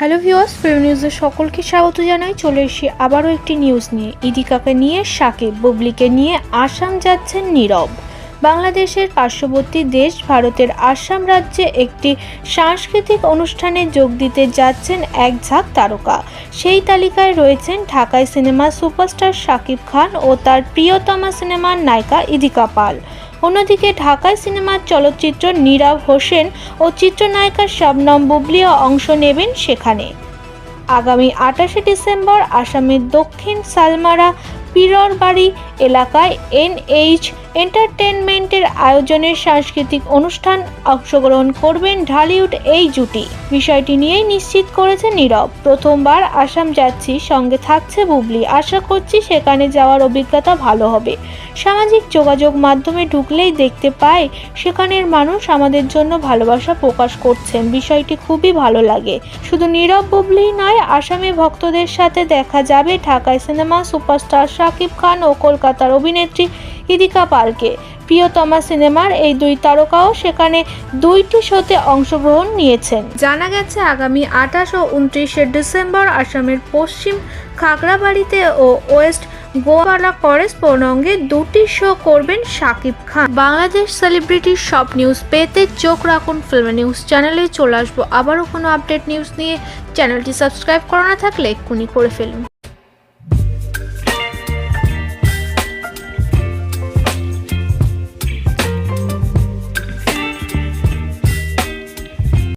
Hello viewers film নিউজের সকলকে স্বাগত জানাই। চলে এসেছি আবারও একটি নিউজ নিয়ে। ইদিকাকে নিয়ে সাকিব বুবলিকে নিয়ে আসাম যাচ্ছেন নীরব। বাংলাদেশের পার্শ্ববর্তী দেশ ভারতের আসাম রাজ্যে একটি সাংস্কৃতিক অনুষ্ঠানে যোগ দিতে যাচ্ছেন এক ঝাঁক তারকা। সেই তালিকায় রয়েছেন ঢাকায় সিনেমা সুপারস্টার শাকিব খান ও তার প্রিয়তমা সিনেমার নায়িকা ইদিকা পাল। অন্যদিকে ঢাকায় সিনেমার চলচ্চিত্র নীরব হোসেন ও চিত্রনায়িকা শবনম বুবলিও অংশ নেবেন সেখানে। আগামী আটাশে ডিসেম্বর আসামের দক্ষিণ সালমারা, পিররবাড়ি এলাকায় এনএইচ এন্টারটেনমেন্টের আয়োজনে সাংস্কৃতিক অনুষ্ঠান অংশগ্রহণ করবেন ঢালিউড এই জুটি। বিষয়টি নিয়েই নিশ্চিত করেছে নীরব। প্রথমবার আসাম যাচ্ছি সঙ্গে থাকছে বুবলি। আশা করছি সেখানে যাওয়ার অভিজ্ঞতা ভালো হবে। সামাজিক যোগাযোগ মাধ্যমে ঢুকলেই দেখতে পাই সেখানের মানুষ আমাদের জন্য ভালোবাসা প্রকাশ করছেন। বিষয়টি খুবই ভালো লাগে। শুধু নীরব বুবলি নয়, আসামি ভক্তদের সাথে দেখা যাবে ঢাকায় সিনেমা সুপারস্টার শাকিব খান ও কলকাতার অভিনেত্রী ইদিকা পালকে। প্রিয়তমা সিনেমার এই দুই তারকাও সেখানে দুইটি শোতে অংশগ্রহণ নিয়েছেন। জানা গেছে, আগামী আঠাশ ও উনত্রিশে ডিসেম্বর আসামের পশ্চিম খাগড়াবাড়িতে ও ওয়েস্ট গোয়ালা করেসপন্ডে দুটি শো করবেন শাকিব খান। বাংলাদেশ সেলিব্রিটির সব নিউজ পেতে চোখ রাখুন ফিল্ম নিউজ চ্যানেলে। চলে আসব আবারও কোনো আপডেট নিউজ নিয়ে। চ্যানেলটি সাবস্ক্রাইব করা না থাকলে এক্ষুনি করে ফেলুন।